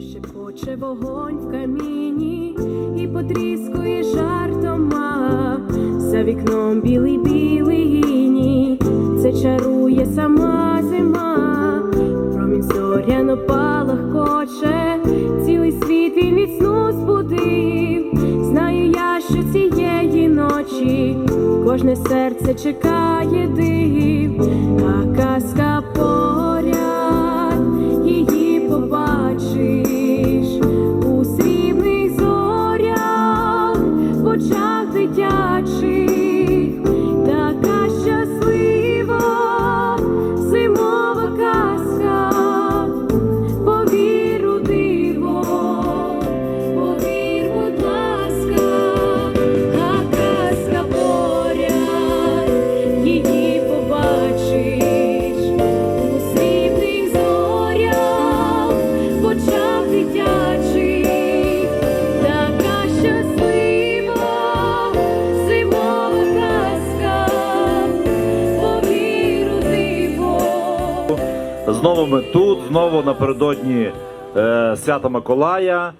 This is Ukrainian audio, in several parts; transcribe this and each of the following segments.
що шепоче вогонь в каміні і потріскує жартома. За вікном білий білий гіні, це чарує сама зима. Промінь зоряно палахкоче, цілий світ він від сну збудив. Знаю я, що цієї ночі кожне серце чекає див, а казка Знову ми тут, знову напередодні е, свята Миколая,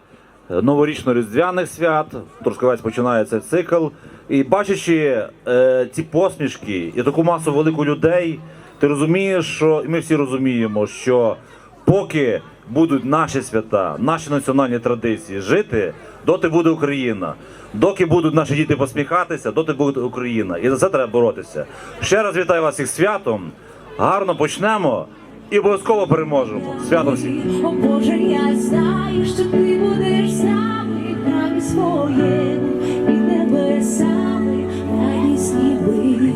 е, новорічно-різдвяних свят. Трускавець починає цей цикл. І бачачи е, ці посмішки і таку масу велику людей, ти розумієш, що і ми всі розуміємо, що поки будуть наші свята, наші національні традиції жити, доти буде Україна. Доки будуть наші діти посміхатися, доти буде Україна. І за це треба боротися. Ще раз вітаю вас всіх святом. Гарно почнемо і обов'язково переможемо. Свято всіх! О Боже, я знаю, що ти будеш з нами в храмі своєму, під небесами, радісні ніби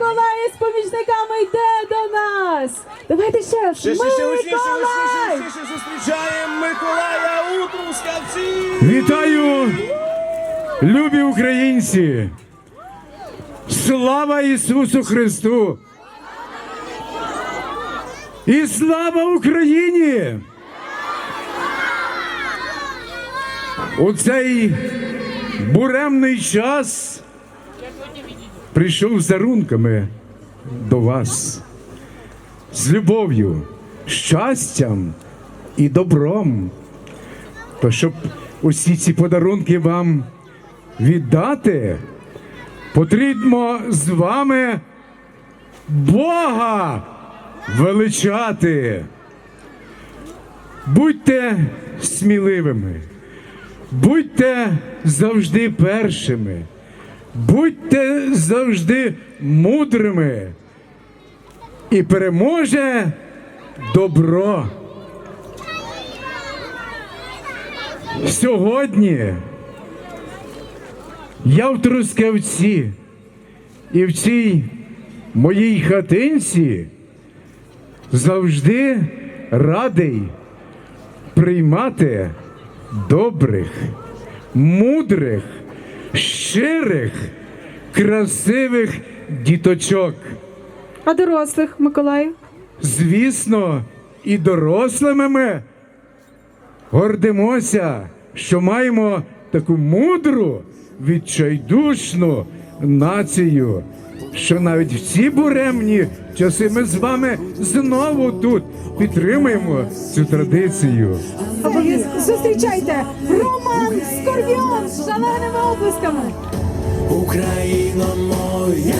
Миколай! З помічниками йде до нас! Давайте ще раз! Ще, ще, ще, гучніше, Миколай! гучніше, гучніше зустрічаємо Миколая у Трускавці! Вітаю, любі українці! Слава Ісусу Христу! І слава Україні! У цей буремний час прийшов з дарунками до вас з любов'ю, щастям і добром. То щоб усі ці подарунки вам віддати, потрібно з вами Бога величати. Будьте сміливими, будьте завжди першими, будьте завжди мудрими. І переможе добро. Сьогодні я в Трускавці і в цій моїй хатинці завжди радий приймати добрих, мудрих, щирих, красивих діточок. А дорослих, Миколаю? Звісно, і дорослими ми гордимося, що маємо таку мудру, відчайдушну націю, що навіть в ці буремні часи ми з вами знову тут підтримуємо цю традицію. Обов'язково зустрічайте Роман Скорпіон з шаленими оплесками! Україно моя,